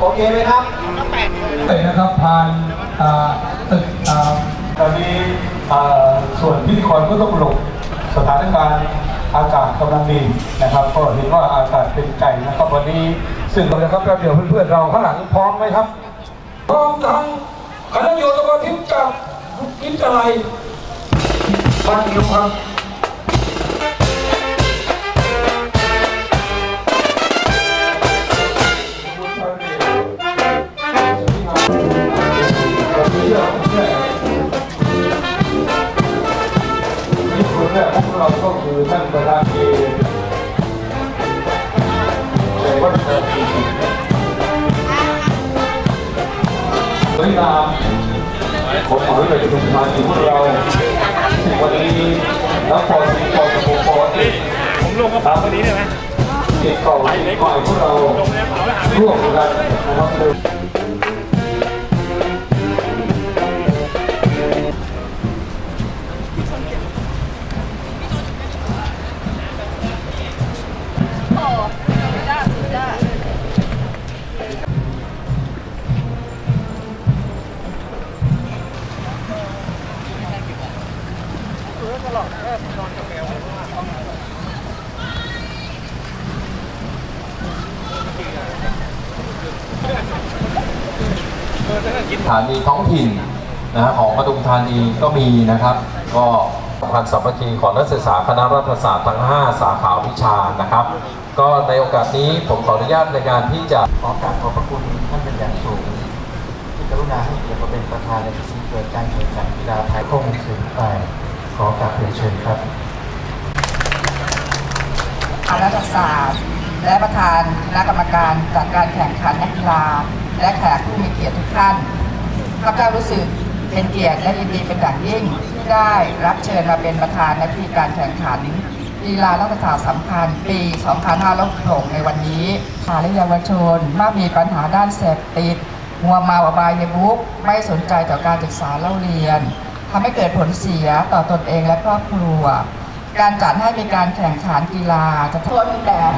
โอเคไหมครับเลยนะครับผ่านอ่าตึกอ่าตอนนี้อ่าส่วนพิธีกรก็ต้องหลบสถานการณ์อากาศกำลังดีนะครับ ก็เห็นว่าอากาศเป็นใจนะครับวันนี้ซึ่งเรานะครับเดี๋ยวเพื่อนๆเราข้างหลังพร้อมไหมครับพร้อมทั้งคณะโยธวาทิพย์จากวิทยาลัยบ้านยุครับ เป็นประธานที่พวกเราวันนี้แล้วพอสิพอสมุพอที่ผมลงกระเป๋าคนนี้ได้ไหมเก็บเก่าที่คอยพวกเราลงในกระเป๋าแล้วหาไม่ร่วมกันนะครับ ถานีท้องถิ่นนะฮะของปทุมธานีก็มีนะครับ ก็พันสามัคีของนักศึกษาคณะรัฐศาสตร์ทั้ง 5 สาขาวิชานะครับ ก็ในโอกาสนี้ผมขออนุญาตในการที่จะขอกราบขอบพระคุณท่านเป็นอย่างสูง ที่กรุณาให้เกียรติมาเป็นประธานในพิธีเปิดการแข่งขันกีฬาไทยคงสูงไปขอกราบเรียนเชิญครับคณะรัฐศาสตร์และประธานคณะกรรมการจัดการแข่งขันนักกีฬา และแขกผู้มีเกียรติทุกท่าน ข้าพเจ้ารู้สึกเป็นเกียรติและยินดีเป็นอย่างยิ่งที่ได้รับเชิญมาเป็นประธานในพิธีการแข่งขันกีฬารัฐศาสตร์สำคัญปี 2566ในวันนี้ชาและเยาวชนมักมีปัญหาด้านเสพติดมัวเมาอบายมุกไม่สนใจต่อการศึกษาเล่าเรียนทำให้เกิดผลเสียต่อตนเองและครอบครัว การจัดให้มีการแข่งขันกีฬาจะทนแดด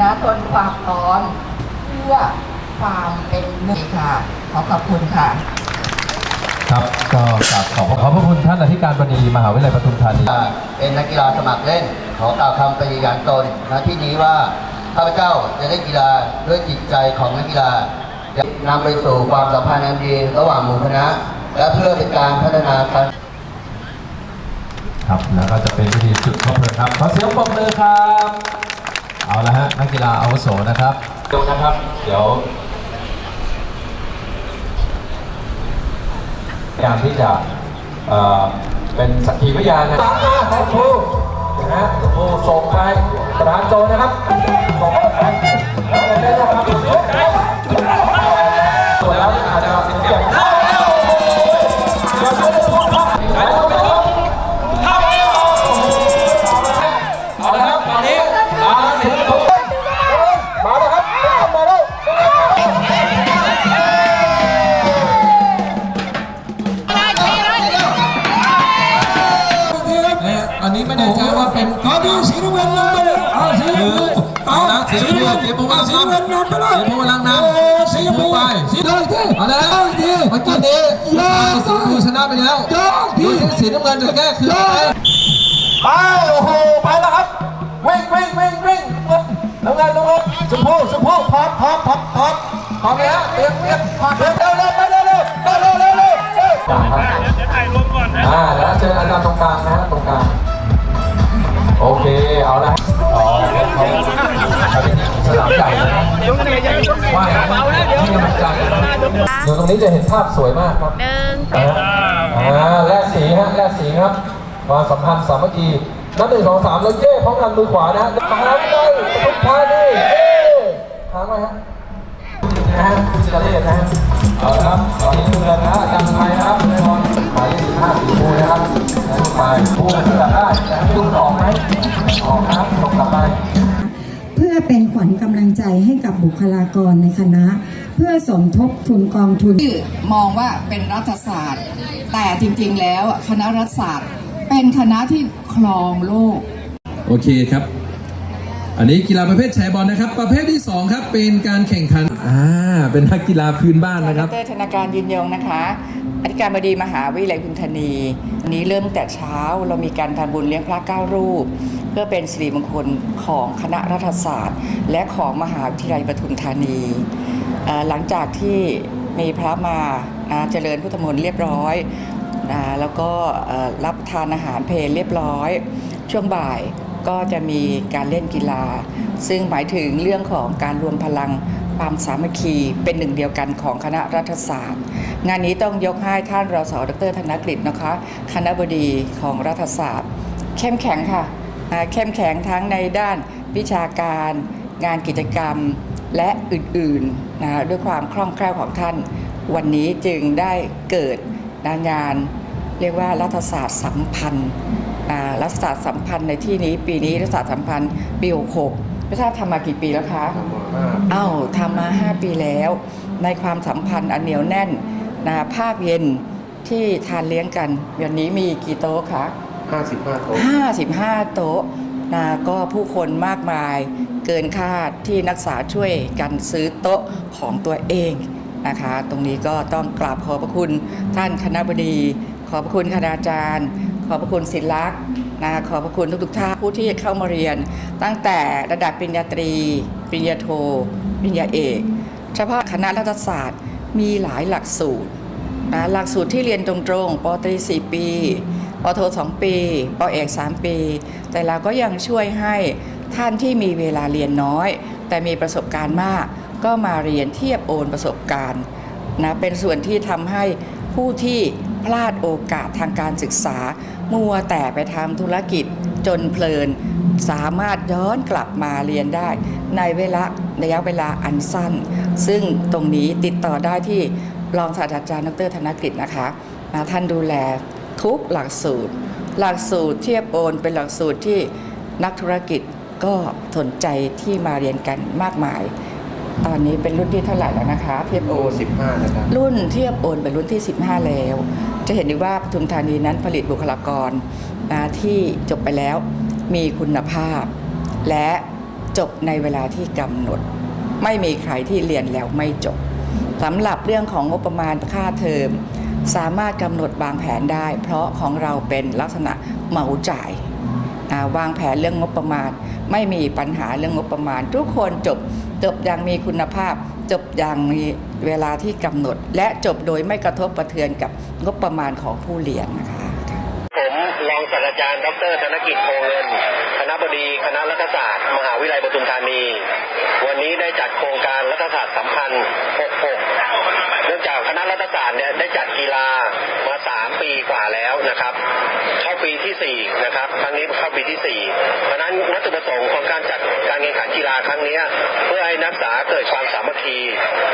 นะทนความร้อน เพื่อความเป็นหนึ่งค่ะ ขอขอบคุณค่ะ ครับก็กราบขอบขอบพระคุณท่านอธิการบดีมหาวิทยาลัยปทุมธานีเป็นนักกีฬาสมัครเล่น ขอกล่าวคำปฏิญาณตนณที่นี้ว่าข้าพเจ้าจะเล่นกีฬาด้วยจิตใจของนักกีฬาจะนำไปสู่ความสัมพันธ์อันดีระหว่างหมู่คณะ และเพื่อเป็นการพัฒนาการครับแล้วก็จะเป็นพิธีจุดข้อเพลิงครับขอเสียงปรบมือครับ เอาละฮะนักกีฬาอาวุโสนะครับเดี๋ยวนะครับ เดี๋ยว ยามที่จะเป็นสักขีพยานนะตามมาครับครูนะฮะครูส่งไปประธานโจนะครับส่งไปแล้วเลยนะครับส่ สีน้ำเงินจะแก้คืออะไรไปโอ้โหไปแล้วครับวิ่งวิ่งวิ่งวิ่งน้ำเงินน้ำเงินชมพูชมพูพร้อมพร้อมพร้อมพร้อมพร้อมแล้วเตรียมเตรียมเรียมเร็วเร็วไปเร็วเร็วไปเร็วเร็วเร็วเร็วจะถ่ายรวมก่อนนะอ่าแล้วเจออาจารย์ตรงกลางนะตรงกลางโอเคเอาละอ๋อสนามใหญ่นะไหนใหญ่ยกไหนว่าอย่างนั้นให้กำลังใจนะอยู่ตรงนี้จะเห็นภาพสวยมากครับหนึ่ง อ่าแลกสีฮะแลกสีครับความสัมพันธ์สามัคคีนับหนึ่งสองสามแล้วเย่พร้อมกันมือขวานะฮะทางเลยทุกท่านี่เย่ทางไว้ฮะนะฮะจะเล่นนะฮะเอาละครับตอนนี้ดูกันนะจารย์ไทยนะครับในบอลหมายเลขสิบห้าสีภูนะครับนะลูกไปภูกันที่ได้แต่ให้ออกไหมออกนะครับส่งกลับไป พื่อเป็นขวัญกำลังใจให้กับบุคลากรในคณะ เพื่อสมทบทุนกองทุนที่มองว่าเป็นรัฐศาสตร์ แต่จริงๆแล้วคณะรัฐศาสตร์ เป็นคณะที่ครองโลก โอเคครับ อันนี้กีฬาประเภทแชร์บอลนะครับ ประเภทที่สองครับ เป็นการแข่งขันอ่าเป็นนักกีฬาพื้นบ้านนะครับดรธนาการยืนยงนะคะอธิการบดีมหาวิทยาลัยพุนธนีวันนี้เริ่มแต่เช้าเรามีการทำบุญเลี้ยงพระเก้ารูป เพื่อเป็นสิริมงคลของคณะรัฐศาสตร์ และของมหาวิทยาลัยปทุมธานีเอ่อหลังจากที่มีพระมาอ่าเจริญพุทธมนต์เรียบร้อยนะแล้วก็เอ่อรับประทานอาหารเพลเรียบร้อย ช่วงบ่าย ก็จะมีการเล่นกีฬา ซึ่งหมายถึงเรื่องของการรวมพลังความสามัคคีเป็นหนึ่งเดียวกันของคณะรัฐศาสตร์ งานนี้ต้องยกให้ท่านรสดรธนกฤษนะคะ คณะบดีของรัฐศาสตร์ เข้มแข็งค่ะเข้มแข็งทั้งในด้านวิชาการ งานกิจกรรมและอื่นๆนะด้วยความคล่องแคล่วของท่าน วันนี้จึงได้เกิดงาน เรียกว่ารัฐศาสตร์สัมพันธ์ รัฐศาสตร์สัมพันธ์ในที่นี้ ปีนี้รัฐศาสตร์สัมพันธ์ปี66ไม่ทราบทำมากี่ปีแล้วคะเอ้าทำมา 5 ปีแล้ว ในความสัมพันธ์อันเหนียวแน่นนะภาคเย็นที่ทานเลี้ยงกันวันนี้มีกี่โต๊ะคะ55 โต๊ะ55 โต๊ะนะก็ผู้คนมากมายเกินคาดที่นักศึกษาช่วยกันซื้อโต๊ะของตัวเองนะคะ ตรงนี้ก็ต้องกราบขอบพระคุณท่านคณะบดี ขอบพระคุณคณาจารย์ ขอบพระคุณศิลักษ์นะขอบพระคุณทุกๆท่านผู้ที่เข้ามาเรียน ตั้งแต่ระดับปริญญาตรี ปริญญาโท ปริญญาเอก เฉพาะคณะรัฐศาสตร์มีหลายหลักสูตรนะหลักสูตรที่เรียนตรงๆปอตรี 4 ปีปอโท 2 ปีปอเอก 3 ปี แต่เราก็ยังช่วยให้ท่านที่มีเวลาเรียนน้อย แต่มีประสบการณ์มาก ก็มาเรียนเทียบโอนประสบการณ์นะเป็นส่วนที่ทำให้ ผู้ที่พลาดโอกาสทางการศึกษา มัวแต่ไปทำธุรกิจจนเพลิน สามารถย้อนกลับมาเรียนได้ ในเวลาระยะเวลาอันสั้น ซึ่งตรงนี้ติดต่อได้ที่รองศาสตราจารย์ดรธนกฤษนะคะนะท่านดูแลทุกหลักสูตร หลักสูตรเทียบโอนเป็นหลักสูตรที่นักธุรกิจก็สนใจที่มาเรียนกันมากมาย ตอนนี้เป็นรุ่นที่เท่าไหร่แล้วนะคะเทียบโอน15นะครับ รุ่นเทียบโอนเป็นรุ่นที่ 15 แล้ว จะเห็นได้ว่าปทุมธานีนั้นผลิตบุคลากรนะที่จบไปแล้วมีคุณภาพ และจบในเวลาที่กำหนด ไม่มีใครที่เรียนแล้วไม่จบสำหรับเรื่องของงบประมาณค่าเทอม สามารถกำหนดวางแผนได้ เพราะของเราเป็นลักษณะเหมาจ่ายอ่าวางแผนเรื่องงบประมาณ ไม่มีปัญหาเรื่องงบประมาณ ทุกคนจบจบอย่างมีคุณภาพ จบอย่างมีเวลาที่กำหนด และจบโดยไม่กระทบกระเทือนกับงบประมาณของผู้เรียนนะคะ ผมรองศาสตราจารย์ดรธนกิจโพเงินคณะบดีคณะรัฐศาสตร์ มหาวิทยาลัยปทุมธานี วันนี้ได้จัดโครงการรัฐศาสตร์สัมพันธ์ 66 เนื่องจากคณะรัฐศาสตร์เนี่ยได้จัดกีฬามา 3 ปีกว่าแล้วนะครับ เข้าปีที่ 4 นะครับ ครั้งนี้เข้าปีที่ 4 เพราะฉะนั้นวัตถุประสงค์ของการจัดการแข่งขันกีฬาครั้งนี้เพื่อให้นักศึกษาเกิดความสามัคคี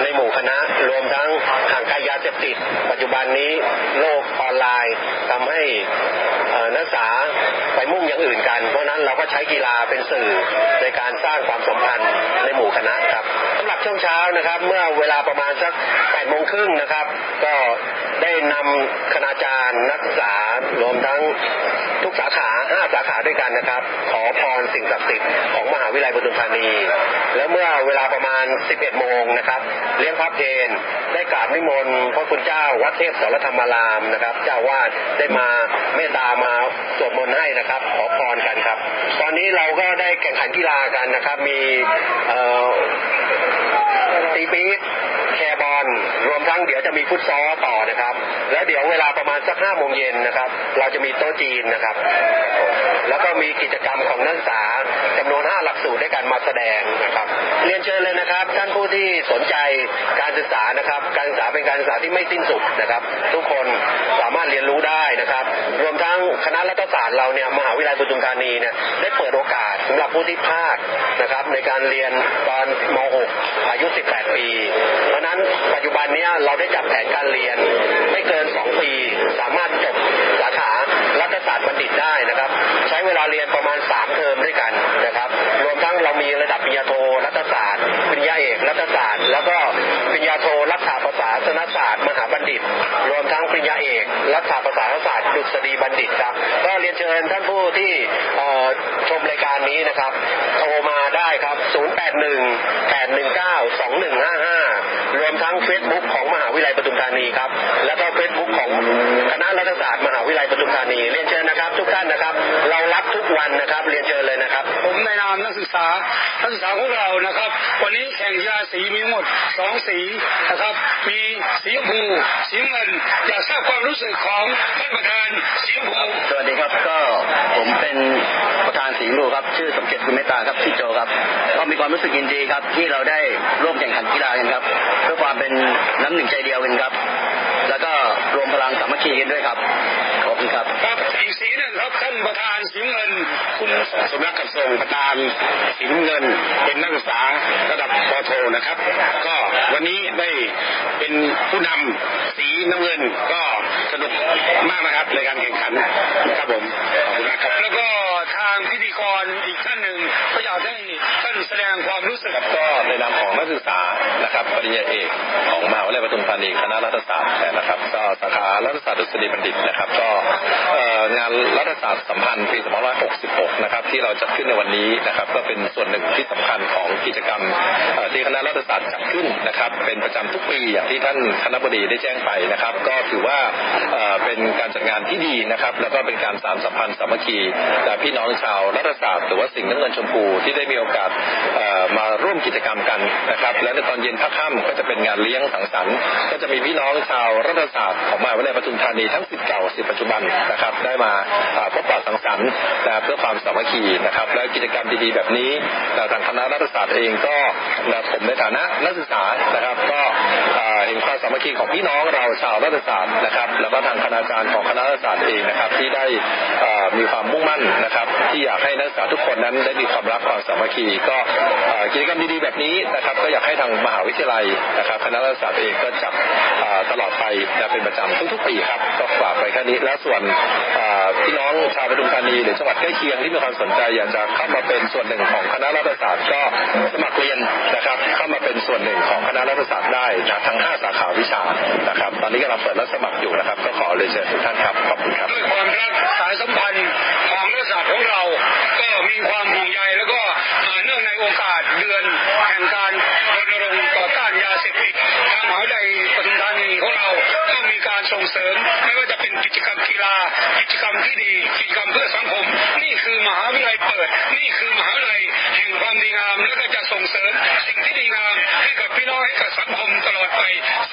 ในหมู่คณะรวมทั้งห่างไกลยาเสพติด ปัจจุบันนี้โลกออนไลน์ทำให้นักศึกษาไปมุ่งอย่างอื่นกัน เพราะนั้นเราก็ใช้กีฬาเป็นสื่อในการสร้างความสัมพันธ์ในหมู่คณะครับสำหรับช่วงเช้านะครับ เมื่อเวลาประมาณสัก8โมงครึ่งนะครับ ก็ได้นำคณาจารย์นักศึกษารวมทั้งทุกสาขา 5 สาขาด้วยกันนะครับข ศักดิ์สิทธิ์ของมหาวิทยาลัยปทุมธานี แล้วเมื่อเวลาประมาณ 11 โมงนะครับ เลี้ยงพระเพลได้กราบนิมนต์พระคุณเจ้าวัดเทพสรธรรมารามนะครับ เจ้าวาดได้มาเมตตามาสวดมนต์ให้นะครับ ขอพรกันครับ ตอนนี้เราก็ได้แข่งขันกีฬากันนะครับ มีเอ่อตีปี๊บแคร์บอล ทั้งเดี๋ยวจะมีฟุตซอลต่อนะครับ แล้วเดี๋ยวเวลาประมาณสักห้าโมงเย็นนะครับ เราจะมีโต๊ะจีนนะครับ แล้วก็มีกิจกรรมของนักศึกษาจำนวน5หลักสูตรด้วยกันมาแสดงนะครับ เรียนเชิญเลยนะครับ ท่านผู้ที่สนใจการศึกษานะครับ การศึกษาเป็นการศึกษาที่ไม่สิ้นสุดนะครับ ทุกคนสามารถเรียนรู้ได้นะครับ รวมทั้งคณะรัฐศาสตร์เราเนี่ยมหาวิทยาลัยปทุมธานีเนี่ยได้เปิดโอกาสสำหรับผู้ที่พลาดนะครับ ในการเรียนตอนม .6 อายุ 18 ปี เพราะฉะนั้นปัจจุบันเนี้ยเราได้จัดแผนการเรียน ไม่เกิน 2 ปี สามารถจบสาขารัฐศาสตร์บัณฑิตได้นะครับ ใช้เวลาเรียนประมาณ 3 เทอมด้วยกันนะครับ รวมทั้งเรามีระดับปริญญาโทรัฐศาสตร์ปริญญาเอกรัฐศาสตร์ แล้วก็ปริญญาโทรัฐศาสตร์ศาสนศาสตร์ มหาบัณฑิต รวมทั้งปริญญาเอกรัฐศาภาษาศาสตร์ดุษฎีบัณฑิตครับก็เรียนเชิญท่านผู้ที่ชมรายการนี้นะครับโทรมาได้ครับ 081-819-2155 รวมทั้ง Facebook ของม นีครับ แล้วก็เฟซบุ๊กของ คณะรัฐศาสตร์มหาวิทยาลัยปทุมธานีเรียนเชิญนะครับ ทุกท่านนะครับ เรารับทุกวันนะครับ เรียนเชิญเลยนะครับ ผมในนามนักศึกษานักศึกษาของเรานะครับ วันนี้แข่งกีฬาสีมีทั้งหมดสองสีนะครับ มีสีชมพูสีน้ำเงินอยากทราบความรู้สึกของท่านประธานสีชมพูสวัสดีครับก็ผมเป็นประธานสีลูครับชื่อสมเกียรติคุณเมตตาครับชื่อโจครับก็มีความรู้สึกยินดีครับ ที่เราได้ร่วมแข่งขันกีฬากันครับเพื่อความเป็นน้ำหนึ่งใจเดียวกันครับ แล้วก็รวมพลังสามัคคีกันด้วยครับขอบคุณครับครับอีกสีหนึ่งครับท่านประธานสีน้ำเงิน คุณสมรักกับทรงประธานสีน้ำเงิน เป็นนักศึกษาระดับปโทนะครับ ก็ วันนี้ได้เป็นผู้นำสีน้ำเงินก็สนุกมากนะครับในการแข่งขันครับผมขอบคุณมากครับแล้วก็ทางพิธีกรอีกท่านหนึ่งก็อยากให้ท่านแสดงความรู้สึกก็ในนามของนักศึกษานะครับปริญญาเอกของมหาวิทยาลัยปทุมธานีคณะรัฐศาสตร์นะครับ ก็สาขารัฐศาสตร์ดุษฎีบัณฑิตนะครับ ก็เอ่องานรัฐศาสตร์สัมพันธ์ปี2566 นะครับ ที่เราจัดขึ้นในวันนี้นะครับ ก็เป็นส่วนหนึ่งที่สำคัญของกิจกรรมเอ่อที่คณะรัฐศาสตร์จัดขึ้นนะครับครับเป็นประจำทุกปีอย่างที่ท่านคณะบดีได้แจ้งไปนะครับ ก็ถือว่าเป็นการจัดงานที่ดีนะครับ แล้วก็เป็นการสานสัมพันธ์สามัคคีและพี่น้องชาวรัฐศาสตร์หรือว่าสิ่งน้ำเงินชมพูที่ได้มีโอกาสมาร่วมกิจกรรมกันนะครับ และในตอนเย็นพักค่ำก็จะเป็นงานเลี้ยงสังสรรค์ก็จะมีพี่น้องชาวรัฐศาสตร์ของมหาวิทยาลัยปทุมธานีทั้งสิทธิ์เก่าสิทธิ์ปัจจุบันนะครับ ได้มาพบปะสังสรรค์นเพื่อความสามัคคีนะครับ และกิจกรรมดีๆแบบนี้ทางคณะรัฐศาสตร์เองก็ผมในฐานะนักศึกษานะครับก็ เห็นความสามัคคีของพี่น้องเราชาวรัฐศาสตร์นะครับ แล้วก็ทางคณาจารย์ของคณะรัฐศาสตร์เองนะครับ ที่ได้มีความมุ่งมั่นนะครับ ที่อยากให้นักศึกษาทุกคนนั้นได้มีความรักความสามัคคี ก็กิจกรรมดีๆแบบนี้นะครับ ก็อยากให้ทางมหาวิทยาลัยนะครับ คณะรัฐศาสตร์เองก็จัดเอ่อตลอดไปนะเป็นประจำทุกๆปีครับก็ฝากไปแค่นี้แล้วส่วนพี่น้องชาวปทุมธานีหรือจังหวัดใกล้เคียงที่มีความสนใจอยากจะเข้ามาเป็นส่วนหนึ่งของคณะรัฐศาสตร์ก็สมัครเรียนนะครับ เข้ามาเป็นส่วนหนึ่งของคณะรัฐศาสตร์ได้นะทั้ง5สาขาวิชานะครับ ตอนนี้กำลังเปิดรับสมัครอยู่นะครับ ก็ขอเลยเชิญทุกท่านครับขอบคุณครับด้วยความรักสายสัมพันธ์ของรัฐศาสตร์ของเรา ก็มีความห่วงใยแล้วก็เนื่องในโอกาสเดือนแห่งการรณรงค์ต่อต้านยาเสพติดทางมหาวิทยาลัยปทุมธานีของเราก็มีการส่งเสริมไม่ว่าจะเป็นกิจกรรมกีฬากิจกรรมที่ดีกิจกรรมเพื่อสังคม นี่คือมหาวิทยาลัยเปิด นี่คือมหาวิทยาลัยแห่งความดีงาม และก็จะส่งเสริมสิ่งที่ดีงามให้กับพี่น้องให้กับสังคมตลอดไป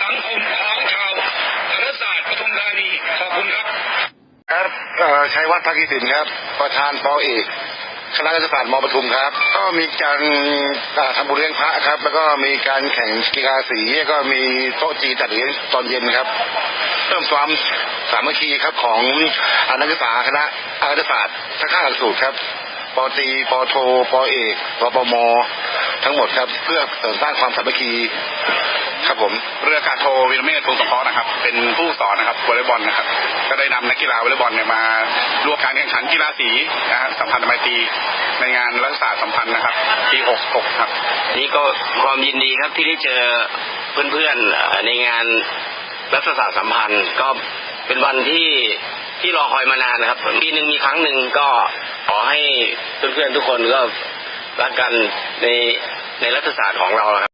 สังคมของชาวรัฐศาสตร์ปทุมธานีขอบคุณครับ ครับชัยวัฒน์ภาคีสินครับ ประธานปอเอกคณะรัฐศาสตร์มปทุมครับ ก็มีการทำบุญเลี้ยงพระครับ แล้วก็มีการแข่งกีฬาสีแล้วก็มีโต๊ะจีนจัดเลี้ยงตอนเย็นครับเพิ่มความสามัคคีครับของอนักศึกษาคณะอารัฐศาสตร์ทั้งข้าหลักสูตรครับปอตีปอโทปอเอกปปม ทั้งหมดครับ เพื่อเสริมสร้างความสามัคคี ครับผมเรืออากาศโทวิรเมธพงศเพาะนะครับ เป็นผู้สอนนะครับวอลเลย์บอลนะครับ ก็ได้นำนักกีฬาวอลเลย์บอลเนี่ยมาร่วมการแข่งขันกีฬาสีนะฮะสัมพันธ์ไมตรีในงานรัฐศาสตร์สัมพันธ์นะครับปี66ครับ นี่ก็ความยินดีครับที่ได้เจอเพื่อนๆเอ่อในงานรัฐศาสตร์สัมพันธ์ก็เป็นวันที่ที่รอคอยมานานนะครับปีหนึ่งมีครั้งหนึ่งก็ขอให้เพื่อนๆทุกคนก็รักกันในในรัฐศาสตร์ของเราครับ